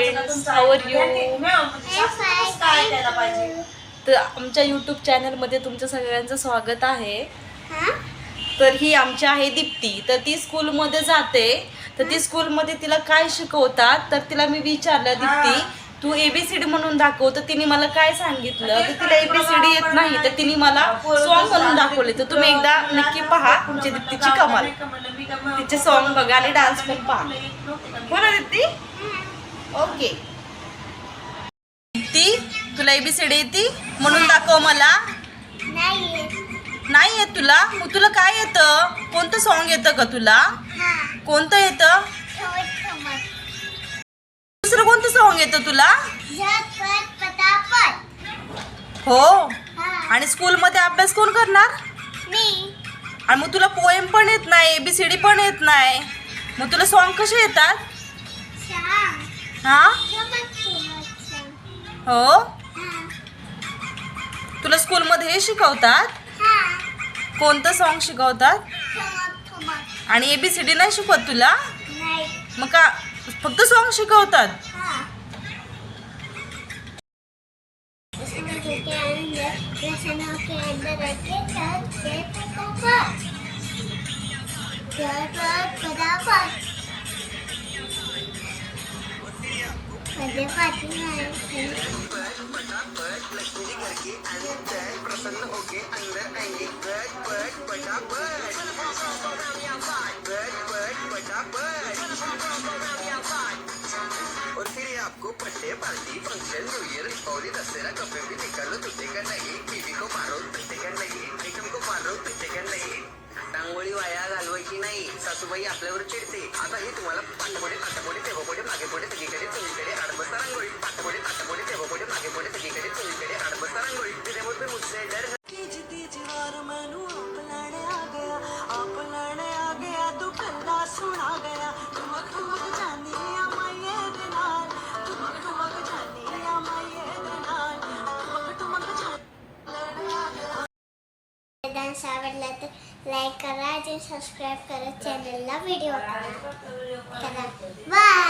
Friends hour you काय द्यायला पाहिजे? तर आमच्या यूट्यूब चॅनलमध्ये तुमचं सगळ्यांचं स्वागत आहे. हा? तर ही आमची आहे दीप्ती. तर ती स्कूलमध्ये जाते. तर ती स्कूलमध्ये तिला काय शिकवतात तर तिला मी विचारलं दीप्ती तू एबीसीडी म्हणून दाखव. तर तिने मला काय सांगितलं तर तिला एबीसीडी येत नाही. तर तिने मला सॉन्ग म्हणून दाखवले. तर तुम्ही एकदा नक्की पहा तुमची दीप्तीची कमाल. तिचे सॉन्ग बघा आणि डान्स पण पहा. हो ना दीप्ती? ओके. दीप्ती तुला एबीसीडी येते? म्हणून दाखव मला. नाही नाही येत तुला? मग तुला काय येतं? कोणतं सॉन्ग येतं का तुला? हा. कोणतं येतं? दुसरं कोणतं सॉन्ग येतं तुला? हो. आणि स्कूलमध्ये अभ्यास कोण करणार? मी. आणि मग तुला पोएम पण येत नाही एबीसीडी पण येत नाही. मग तुला सॉन्ग कसे येतात? हा? हो? तुला स्कूलमध्ये हे. शिकवतात कोणतं सॉन्ग शिकवतात? आणि एबीसीडी नाही शिकवत तुला? मग का फक्त सॉन्ग शिकवतात? प्रसन्न और फिर आपको birthday party function new year और दशहरा कपड़े भी निकालो तुझे का नहीं बीवी को मारो तुझे का नहीं बेगम को मारो तुझे का नहीं टांगोळी वाया घालवायची नाही सासूबाई आपल्यावर चिडते आता हे तुम्हाला पाठपोडे पाठपोडे तेव्हा मागे पुढे सगळी आडबस्ता रांगोळी त्याच्यामुळे मैं मुझसे डर डान्स आवडला तर लाईक करा आणि सबस्क्राईब करा चॅनलला व्हिडिओ करा बाय